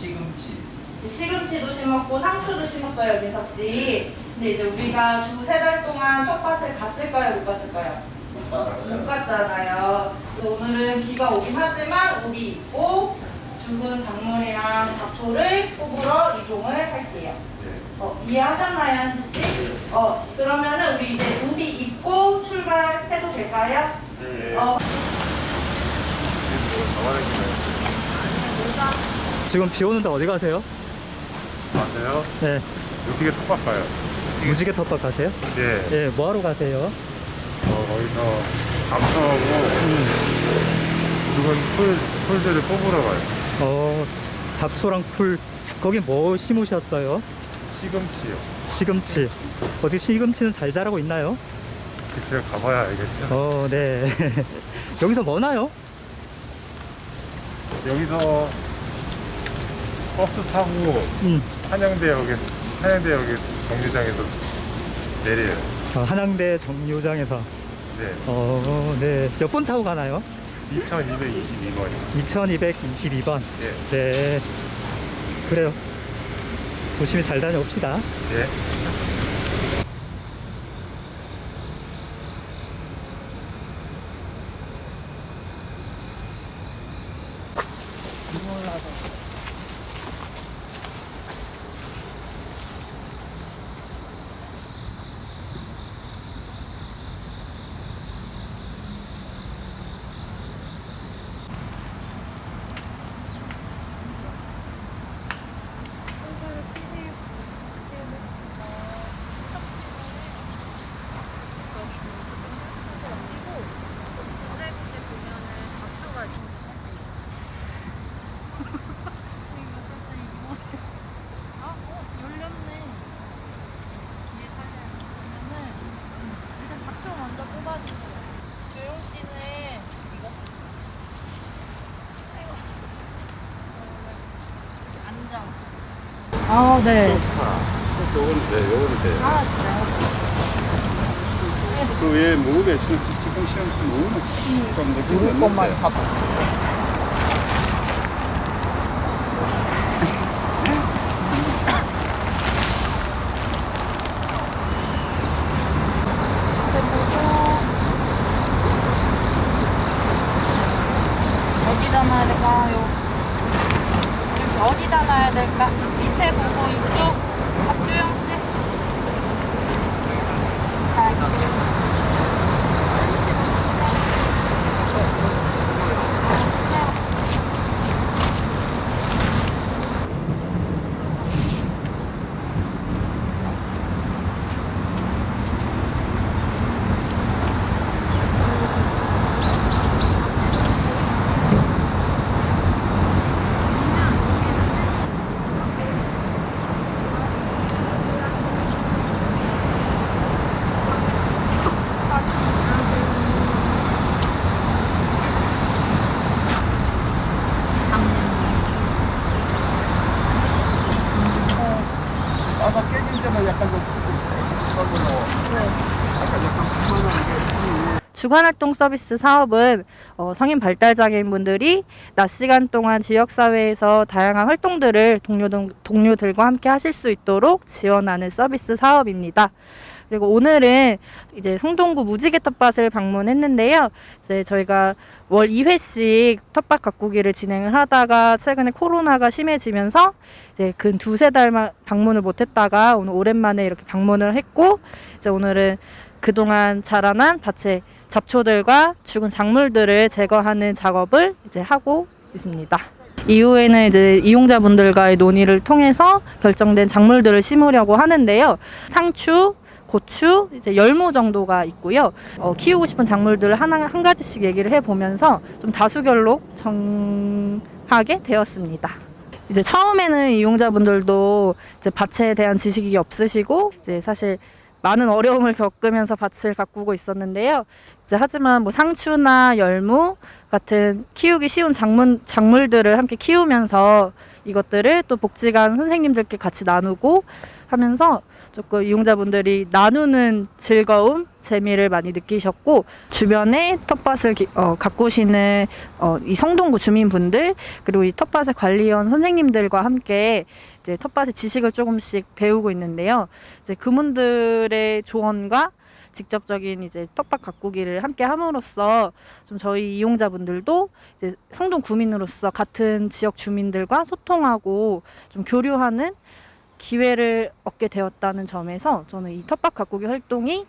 시금치. 이제 시금치도 심었고 상추도 심었어요, 민석 씨. 근데 이제 우리가 두세달 동안 텃밭을 갔을까요, 못 갔을까요? 못 못 봤어요. 갔잖아요. 오늘은 비가 오긴 하지만 우비 입고 죽은 작물이랑 잡초를 뽑으러 이동을 할게요. 네. 어, 이해하셨나요, 한수 씨? 어, 그러면은 우리 이제 우비 입고 출발해도 될까요? 네. 어, 지금 비 오는데 어디 가세요? 맞아요? 네. 어떻게 톡박 가요? 무지개 텃밭 가세요? 네. 예, 뭐 하러 가세요? 어, 거기서 감사하고 죽은 풀, 풀들을 뽑으러 가요. 어, 잡초랑 풀. 거기 뭐 심으셨어요? 시금치요. 시금치. 어떻게 시금치는 잘 자라고 있나요? 제가 가봐야 알겠죠? 어, 네. 여기서 뭐 나요? 여기서 버스 타고 음, 한양대역에, 한양대역에 정류장에서 내려요. 어, 한양대 정류장에서. 네. 어, 네. 몇 번 타고 가나요? 2222번이요. 2222번. 네. 네. 그래요. 조심히 잘 다녀옵시다. 네. 조용 아, 네. 요건 네, 요건 돼요. 아, 진짜요? 그외 무릎에 지금 시험 너무 좀 느끼는 것만 어디다 놔야 될까요? 어디다 놔야 될까? 밑에 보고 이쪽 박주영 주간활동 서비스 사업은 어, 성인 발달장애인분들이 낮 시간 동안 지역사회에서 다양한 활동들을 동료, 동료들과 함께 하실 수 있도록 지원하는 서비스 사업입니다. 그리고 오늘은 이제 성동구 무지개 텃밭을 방문했는데요. 이제 저희가 월 2회씩 텃밭 가꾸기를 진행을 하다가 최근에 코로나가 심해지면서 이제 근 두세 달만 방문을 못 했다가 오늘 오랜만에 이렇게 방문을 했고 이제 오늘은 그동안 자라난 밭의 잡초들과 죽은 작물들을 제거하는 작업을 이제 하고 있습니다. 이후에는 이제 이용자분들과의 논의를 통해서 결정된 작물들을 심으려고 하는데요. 상추, 고추, 이제 열무 정도가 있고요. 어, 키우고 싶은 작물들을 하나 한 가지씩 얘기를 해보면서 좀 다수결로 정하게 되었습니다. 이제 처음에는 이용자분들도 이제 밭에 대한 지식이 없으시고 이제 사실 많은 어려움을 겪으면서 밭을 가꾸고 있었는데요. 하지만 뭐 상추나 열무 같은 키우기 쉬운 작물 작물들을 함께 키우면서 이것들을 또 복지관 선생님들께 같이 나누고 하면서 조금 이용자분들이 나누는 즐거움, 재미를 많이 느끼셨고 주변에 텃밭을 기- 어, 가꾸시는 어, 이 성동구 주민분들 그리고 이 텃밭의 관리원 선생님들과 함께 이제 텃밭의 지식을 조금씩 배우고 있는데요. 이제 그분들의 조언과 직접적인 이제 텃밭 가꾸기를 함께 함으로써 좀 저희 이용자분들도 이제 성동 구민으로서 같은 지역 주민들과 소통하고 좀 교류하는 기회를 얻게 되었다는 점에서 저는 이 텃밭 가꾸기 활동이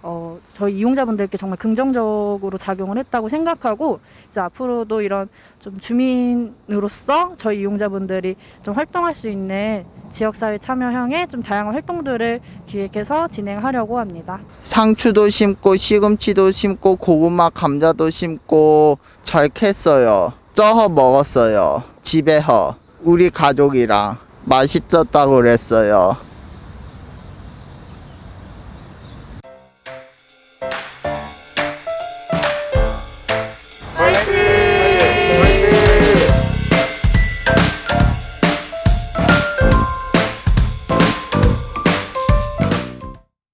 어, 저희 이용자분들께 정말 긍정적으로 작용을 했다고 생각하고 이제 앞으로도 이런 좀 주민으로서 저희 이용자분들이 좀 활동할 수 있는 지역사회 참여형의 좀 다양한 활동들을 기획해서 진행하려고 합니다. 상추도 심고 시금치도 심고 고구마 감자도 심고 잘 캤어요. 쪄서 먹었어요. 집에서 우리 가족이랑 맛있었다고 그랬어요.